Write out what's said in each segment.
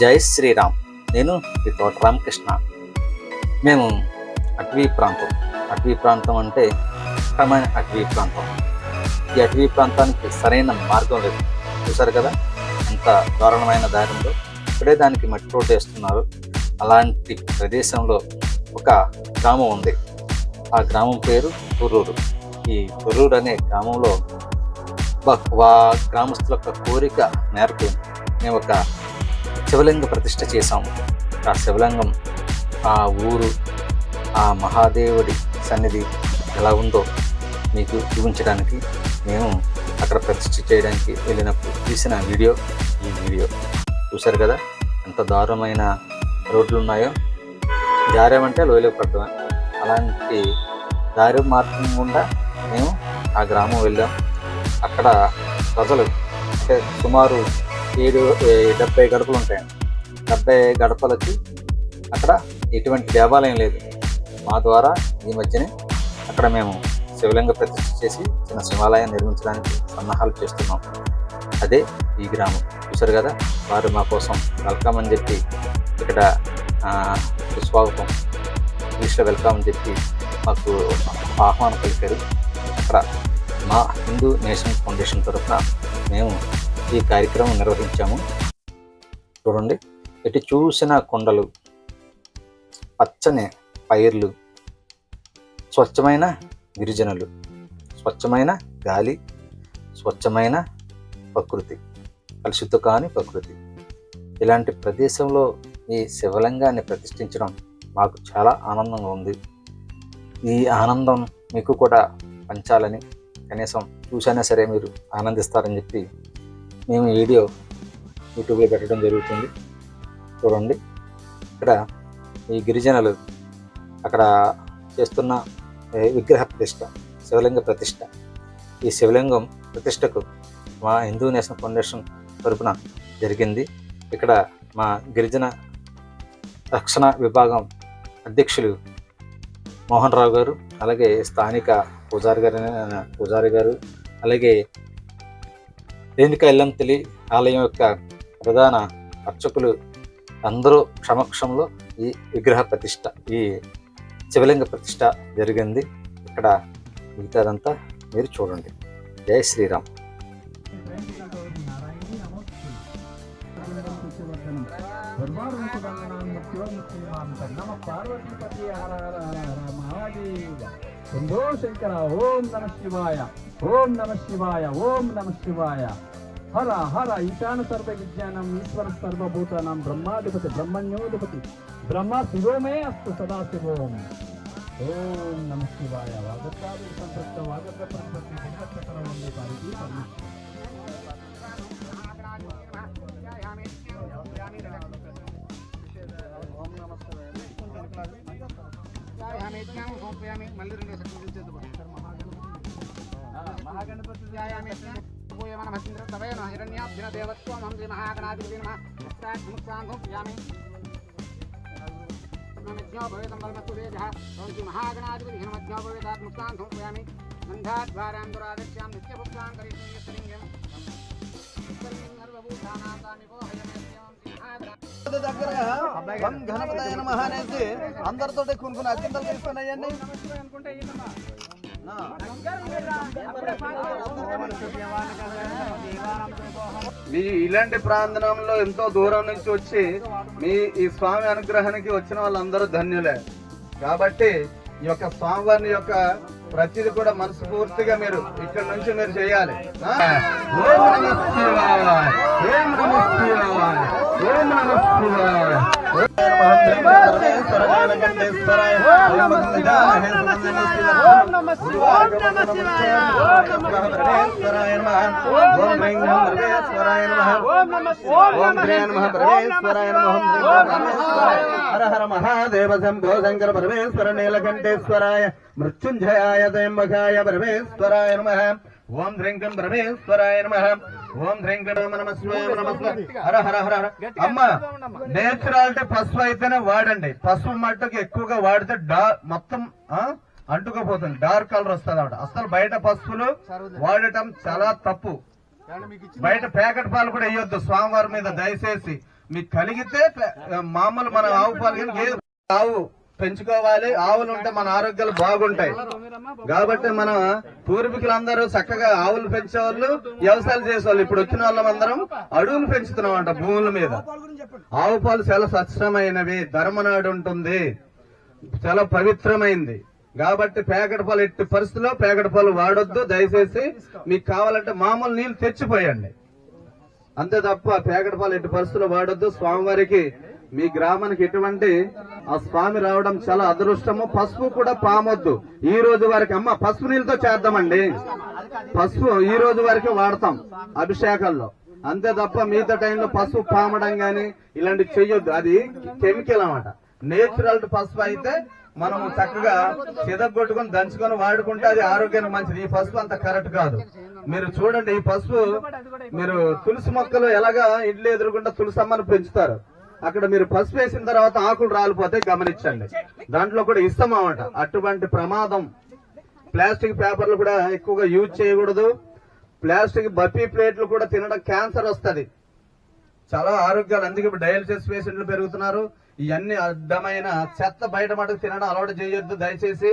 జై శ్రీరామ్. నేను ఈ తోట రామకృష్ణ. మేము అటవీ ప్రాంతం. అటవీ ప్రాంతం అంటే క్రమైన అటవీ ప్రాంతం. ఈ అటవీ ప్రాంతానికి సరైన మార్గం లేదు. చూసారు కదా? ఎంత దారుణమైన దారిలో ఇప్పుడే దానికి మట్టి రోడ్డు వేస్తున్నారు. అలాంటి ప్రదేశంలో ఒక గ్రామం ఉంది. ఆ గ్రామం పేరు తొర్రూరు ఈ తొర్రూరు అనే గ్రామంలో వా గ్రామస్తుల యొక్క కోరిక మేరకు మేము ఒక శివలింగ ప్రతిష్ట చేశాము. ఆ శివలింగం ఆ ఊరు ఆ మహాదేవుడి సన్నిధి ఎలా ఉందో మీకు చూపించడానికి మేము అక్కడ ప్రతిష్ఠ చేయడానికి వెళ్ళినప్పుడు తీసిన వీడియో ఈ వీడియో. చూశారు కదా? ఎంత దారుణమైన రోడ్లు ఉన్నాయో. జారేమంటే లోయలో పడ్డమే అలాంటి దారి మార్గం గుండా మేము ఆ గ్రామం వెళ్ళాం. అక్కడ ప్రజలు అంటే సుమారు ఏడు ఏ- డెబ్బై గడపలు ఉంటాయండి. డెబ్బై గడపలకి అక్కడ ఎటువంటి దేవాలయం లేదు. మా ద్వారా ఈ మధ్యనే అక్కడ మేము శివలింగ ప్రతిష్ఠ చేసి చిన్న శివాలయం నిర్మించడానికి సన్నాహాలు చేస్తున్నాం. అదే ఈ గ్రామం. చూసారు కదా? వారు మా కోసం వెల్కమ్ అని చెప్పి ఇక్కడ ఆ, సుస్వాగతం. ఇంగ్లీష్లో వెల్కమ్ అని చెప్పి మాకు ఆహ్వానం పలికారు. అక్కడ మా హిందూ నేషన్ ఫౌండేషన్ తరఫున మేము ఈ కార్యక్రమం నిర్వహించాము. చూడండి ఎటు చూసిన కొండలు పచ్చని పైర్లు స్వచ్ఛమైన గిరిజనులు స్వచ్ఛమైన గాలి స్వచ్ఛమైన ప్రకృతి కలుషిత కాని ప్రకృతి. ఇలాంటి ప్రదేశంలో ఈ శివలింగాన్ని ప్రతిష్ఠించడం మాకు చాలా ఆనందంగా ఉంది. ఈ ఆనందం మీకు కూడా పంచాలని కనీసం చూసైనా సరే మీరు ఆనందిస్తారని చెప్పి మేము వీడియో యూట్యూబ్లో పెట్టడం జరుగుతుంది. చూడండి. ఇక్కడ ఈ గిరిజనులు అక్కడ చేస్తున్న విగ్రహ ప్రతిష్ట శివలింగ ప్రతిష్ట. ఈ శివలింగం ప్రతిష్టకు మా హిందూ నేషనల్ ఫౌండేషన్ తరపున జరిగింది. ఇక్కడ మా గిరిజన రక్షణ విభాగం అధ్యక్షులు మోహన్ రావు గారు అలాగే స్థానిక పూజారి గారు పూజారి గారు అలాగే రేణుక ఎల్లంతలి ఆలయం యొక్క ప్రధాన అర్చకులు అందరూ సమక్షంలో ఈ విగ్రహ ప్రతిష్ట ఈ శివలింగ ప్రతిష్ట జరిగింది. ఇక్కడ మిగతాదంతా మీరు చూడండి. జై శ్రీరామ్. నమ పార్వతీపతి హర హర హర హర మహాదేవ శంభో శంకర ఓం నమ శివాయ ఓం నమ శివాయ ఓం నమ శివాయ హర హర ఈశాన సర్వ విజ్ఞానం ఈశ్వర సర్వభూతానాం బ్రహ్మాధిపతి బ్రహ్మణ్యోధిపతి బ్రహ్మ శివోమే అస్తు సదా శివోం ఓం నమ వాగత్తాది సంపృక్త వాగత్త ప్రతిపత్తి జగత్చక్ర వందే పారితి పరమేశ్వర దగ్గర వం గణపతయ నమః అనేసి అందరితోటి కొన్ని కొన్ని అత్యంతలు తీసుకున్నాయండి మీ ఇలాంటి ప్రాంతంలో ఎంతో దూరం నుంచి వచ్చి మీ ఈ స్వామి అనుగ్రహానికి వచ్చిన వాళ్ళందరూ ధన్యులే. కాబట్టి ఈ యొక్క స్వామివారిని యొక్క ప్రతిది కూడా మనస్ఫూర్తిగా మీరు ఇక్కడ నుంచి మీరు చేయాలి. ఓం నమః శివాయ. ఓం నమః శివాయ. ఓం శివాయ. హర హర మహాదేవ శంభో శంకర పరమేశ్వర నీలకంఠేశ్వరాయ మృత్యుంజయాయ త్రయంబకాయ పరమేశ్వరాయ నమ ఓం హ్రీంకం పరమేశ్వరాయ నమ. ఓం శివాయ నమ. హర హర హర హర. అమ్మ నేచురాలిటీ పసుపు అయితేనే వాడండి. పసుపు మట్టుకు ఎక్కువగా వాడితే డా మొత్తం అంటుకుపోతుంది. డార్క్ కలర్ వస్తుంది అన్నమాట అసలు బయట పసుపులు వాడటం చాలా తప్పు. బయట ప్యాకెట్ పాలు కూడా వేయొద్దు. స్వామివారి మీద దయచేసి. మీకు కలిగితే మామూలు మన ఆవు పాలు కానీ ఆవు పెంచుకోవాలి. ఆవులు ఉంటే మన ఆరోగ్యాలు బాగుంటాయి. కాబట్టి మన పూర్వీకులందరూ చక్కగా ఆవులు పెంచేవాళ్ళు వ్యవసాయాలు చేసేవాళ్ళు. ఇప్పుడు వచ్చిన వాళ్ళం అందరం అడవులు పెంచుతున్నాం అంట భూముల మీద. ఆవు పాలు చాలా స్వచ్ఛమైనవి. ధర్మనాడు ఉంటుంది. చాలా పవిత్రమైంది. కాబట్టి ప్యాకెట్ పాలు ఎట్టి పరిస్థితుల్లో ప్యాకెట్ పాలు వాడొద్దు. దయచేసి మీకు కావాలంటే మామూలు నీళ్ళు తెచ్చిపోయండి. అంతే తప్ప ప్యాకెట్ పాలు ఎట్టి పరిస్థితులు వాడొద్దు. స్వామివారికి మీ గ్రామానికి ఎటువంటి ఆ స్వామి రావడం చాలా అదృష్టము. పసుపు కూడా పామొద్దు. ఈ రోజు వరకు అమ్మ పసుపు నీళ్ళతో చేద్దామండి. పసుపు ఈ రోజు వరకే వాడతాం అభిషేకాల్లో. అంతే తప్ప మిగతా టైంలో పసుపు పామడం గాని ఇలాంటివి చెయ్యొద్దు. అది కెమికల్ అనమాట నేచురల్ పసుపు అయితే మనం చక్కగా చిదగొట్టుకుని దంచుకొని వాడుకుంటే అది ఆరోగ్యానికి మంచిది. ఈ పసుపు అంత కరెక్ట్ కాదు. మీరు చూడండి ఈ పసుపు మీరు తులసి మొక్కలు ఎలాగా ఇంట్లో ఎదురుకుండా తులసమ్మను పెంచుతారు. అక్కడ మీరు పసుపు వేసిన తర్వాత ఆకులు రాలిపోతే గమనించండి. దాంట్లో కూడా ఇస్తామన్నమాట అటువంటి ప్రమాదం ప్లాస్టిక్ పేపర్లు కూడా ఎక్కువగా యూజ్ చేయకూడదు. ప్లాస్టిక్ బఫీ ప్లేట్లు కూడా తినడం క్యాన్సర్ వస్తుంది. చాలా ఆరోగ్యాలు అందుకే ఇప్పుడు డయాలసిస్ పేషెంట్లు పెరుగుతున్నారు. ఇవన్నీ అడ్డమైన చెత్త బయట మటుకు తినడం అలవాటు చేయొద్దు. దయచేసి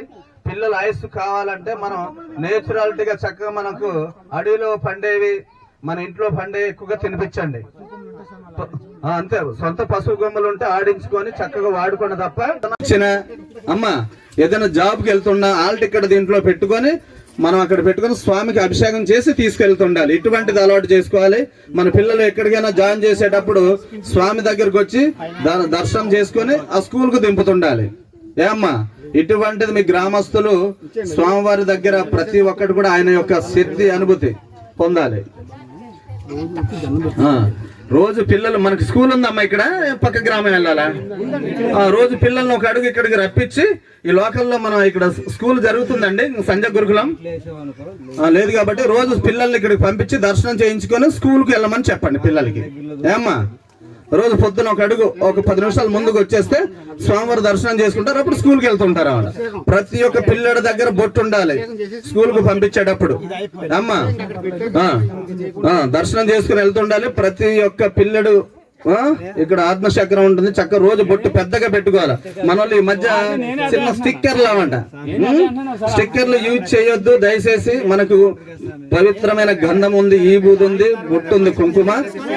పిల్లల ఆయుస్సు కావాలంటే మనం నేచురాలిటీగా చక్కగా మనకు అడవిలో పండేవి మన ఇంట్లో పండేవి ఎక్కువగా తినిపించండి. అంతే. సొంత పశువు గొమ్మలు ఉంటే ఆడించుకొని చక్కగా వాడుకోండి తప్ప చిన్న అమ్మ ఏదైనా జాబ్కి వెళ్తున్నా ఆల్ టికెట్ దీంట్లో పెట్టుకొని మనం అక్కడ పెట్టుకొని స్వామికి అభిషేకం చేసి తీసుకెళ్తుండాలి. ఇటువంటిది అలవాటు చేసుకోవాలి. మన పిల్లలు ఎక్కడికైనా జాయిన్ చేసేటప్పుడు స్వామి దగ్గరకు వచ్చి ద- దర్శనం చేసుకొని ఆ స్కూల్కు దింపుతుండాలి. ఏమ్మా ఇటువంటిది మీ గ్రామస్తులు స్వామివారి దగ్గర ప్రతి ఒక్కటి కూడా ఆయన యొక్క శక్తి అనుభూతి పొందాలి. రోజు పిల్లలు మనకి స్కూల్ ఉందమ్మా ఇక్కడ? పక్క గ్రామం వెళ్ళాలా? ఆ, రోజు పిల్లల్ని ఒక అడుగు ఇక్కడికి రప్పించి ఈ లోకల్లో మనం ఇక్కడ స్కూల్ జరుగుతుందండి సంజయ్ గురుకులం. లేదు కాబట్టి రోజు పిల్లల్ని ఇక్కడికి పంపించి దర్శనం చేయించుకొని స్కూల్కి వెళ్ళమని చెప్పండి పిల్లలకి. ఏమ్మా? రోజు పొద్దున ఒక అడుగు ఒక పది నిమిషాలు ముందుకు వచ్చేస్తే స్వామివారి దర్శనం చేసుకుంటారు. అప్పుడు స్కూల్కి వెళ్తుంటారు ఆవిడ ప్రతి ఒక్క పిల్లడి దగ్గర బొట్టు ఉండాలి. స్కూల్కు పంపించేటప్పుడు. అమ్మా దర్శనం చేసుకుని వెళ్తుండాలి. ప్రతి ఒక్క పిల్లడు ఇక్కడ ఆత్మచక్రం ఉంటుంది చక్క రోజు బొట్టు పెద్దగా పెట్టుకోవాలి. మన వాళ్ళు ఈ మధ్య చిన్న స్టిక్కర్లు అవంట స్టిక్కర్లు యూజ్ చేయొద్దు దయచేసి మనకు పవిత్రమైన గంధం ఉంది ఈ బూది ఉంది బొట్టు ఉంది కుంకుమ.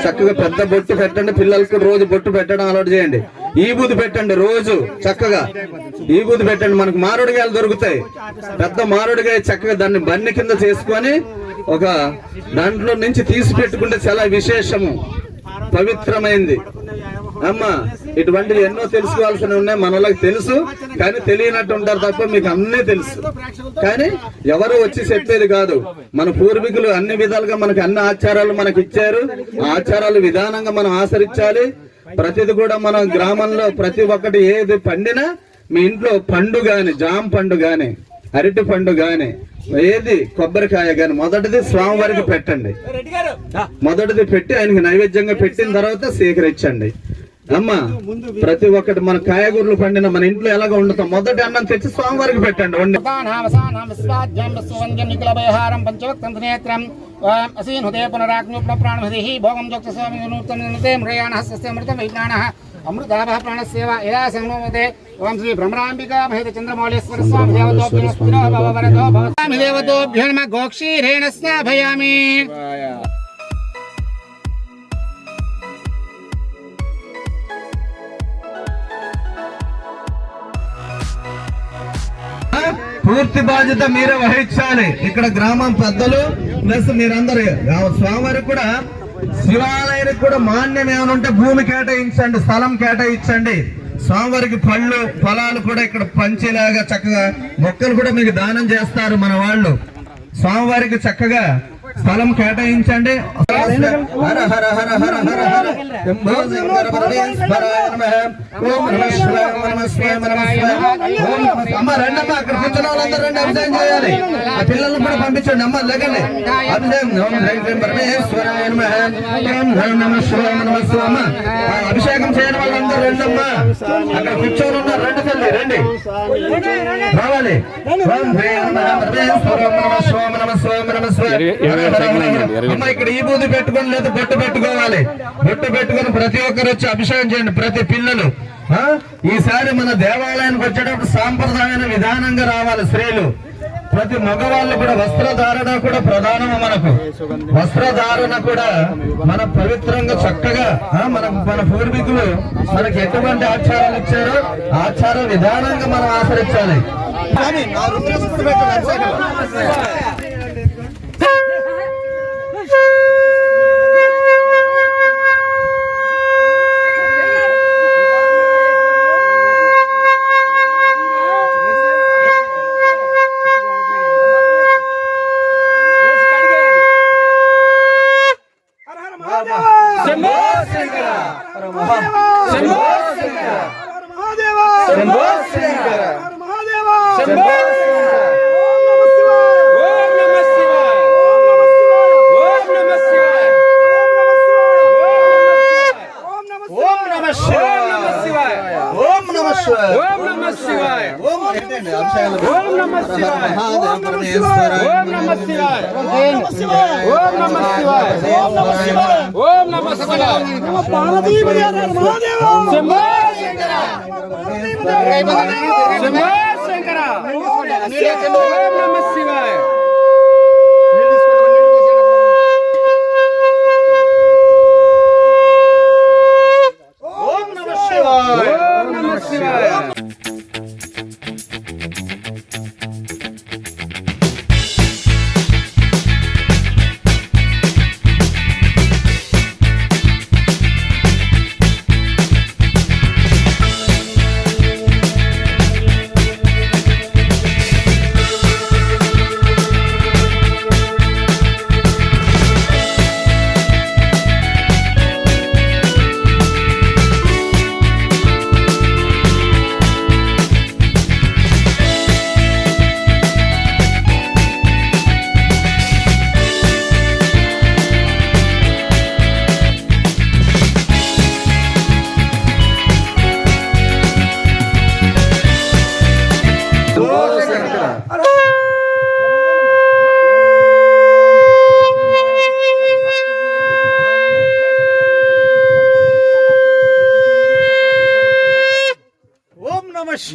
చక్కగా పెద్ద బొట్టు పెట్టండి పిల్లలకి రోజు బొట్టు పెట్టడం అలవాటు చేయండి. ఈ బూది పెట్టండి రోజు చక్కగా. ఈ బూది పెట్టండి మనకు మామిడికాయలు దొరుకుతాయి. పెద్ద మామిడికాయ చక్కగా దాన్ని బన్ని కింద చేసుకొని ఒక దాంట్లో నుంచి తీసి పెట్టుకుంటే చాలా విశేషము. పవిత్రమైంది. అమ్మా ఇటువంటివి ఎన్నో తెలుసుకోవాల్సిన ఉన్నాయి మనలకు తెలుసు కానీ తెలియనట్టు ఉంటారు తప్ప మీకు అన్నీ తెలుసు. కానీ ఎవరు వచ్చి చెప్పేది కాదు. మన పూర్వీకులు అన్ని విధాలుగా మనకి అన్ని ఆచారాలు మనకి ఇచ్చారు. ఆ ఆచారాలు విధానంగా మనం ఆచరించాలి. ప్రతిది కూడా మన గ్రామంలో ప్రతి ఒక్కటి ఏది పండినా మీ ఇంట్లో పండు గాని జామ పండు గాని అరటి పండు గాని ఏది? కొబ్బరికాయ గాని మొదటిది స్వామివారికి పెట్టండి. మొదటిది పెట్టి ఆయనకి నైవేద్యంగా పెట్టిన తర్వాత స్వీకరించండి అమ్మా ప్రతి ఒక్కటి మన కాయగూరలు పండిన మన ఇంట్లో ఎలాగ వండుతాం? మొదటి అన్నం తెచ్చి స్వామివారికి పెట్టండి వండి. అమృతాభ ప్రాణసేవ యదా సంగమతే ఓం శ్రీ భ్రమరాంబికా మహిత చంద్రమౌళేశ్వర స్వామి దేవతోభ్యో నమ గోక్షీరేణ స్నాభయామి పూర్తి బాధ్యత మీరే వహించాలి. ఇక్కడ గ్రామం పెద్దలు ప్లస్ మీరందరూ ఆ స్వామివారికి కూడా శివాలయానికి కూడా మాన్యం ఏమైనా ఉంటే భూమి కేటాయించండి స్థలం కేటాయించండి. స్వామివారికి పళ్ళు ఫలాలు కూడా ఇక్కడ పంచేలాగా చక్కగా మొక్కలు కూడా మీకు దానం చేస్తారు మన వాళ్ళు. స్వామివారికి చక్కగా స్థలం కేటాయించండి హర హర హర హర హర హర అమ్మ రండమ్మ అక్కడ కూర్చున్న వాళ్ళందరూ రండి అభిషేకం చేయాలి ఆ పిల్లల్ని కూడా పంపించండి అమ్మ లేకండి అభిషేకం పరమేశ్వరాయ నమః. శివాయ. అమ్మ అభిషేకం చేయని వాళ్ళందరూ రండమ్మా అక్కడ కూర్చొని ఉన్నారు రండి తల్లి రండి రావాలి ఓం నమః నమః శివాయ నమః శివాయ నమః శివాయ. అమ్మ ఇక్కడ ఈ బూది పెట్టుకొని లేదా బొట్టు పెట్టుకోవాలి. బొట్టు పెట్టుకొని ప్రతి ఒక్కరు వచ్చి అభిషేకం చేయండి ప్రతి పిల్లలు. ఆ? ఈసారి మన దేవాలయానికి వచ్చేటప్పుడు సాంప్రదాయమైన విధానంగా రావాలి స్త్రీలు. ప్రతి మగవాళ్ళు కూడా వస్త్రధారణ కూడా ప్రధానము మనకు? వస్త్రధారణ కూడా మన పవిత్రంగా చక్కగా ఆ, మన మన పూర్వీకులు మనకి ఎటువంటి ఆచారాలు ఇచ్చారో ఆచార విధానంగా మనం ఆచరించాలి. ఓం నమ శివాయ ఓం నమ శివాయ ఓం నమ శివాయ ఓం నమ శివాయ ఓం నమ శివాయ ఓం నమ శివాయ ఓం నమ శివాయ ఓం నమ శివాయ నమ పార్వతీ మహాదేవ శంభో శంకర శంభో శంకర ఓం నమ శివాయ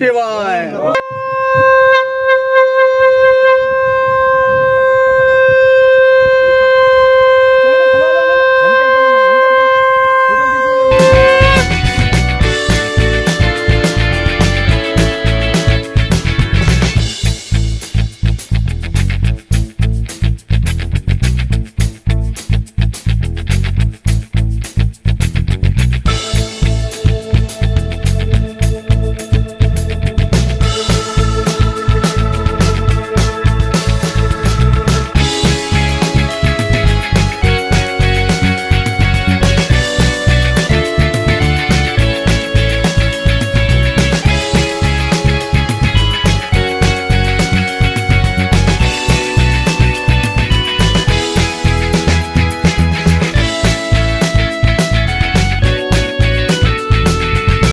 ఓం నమ శివాయ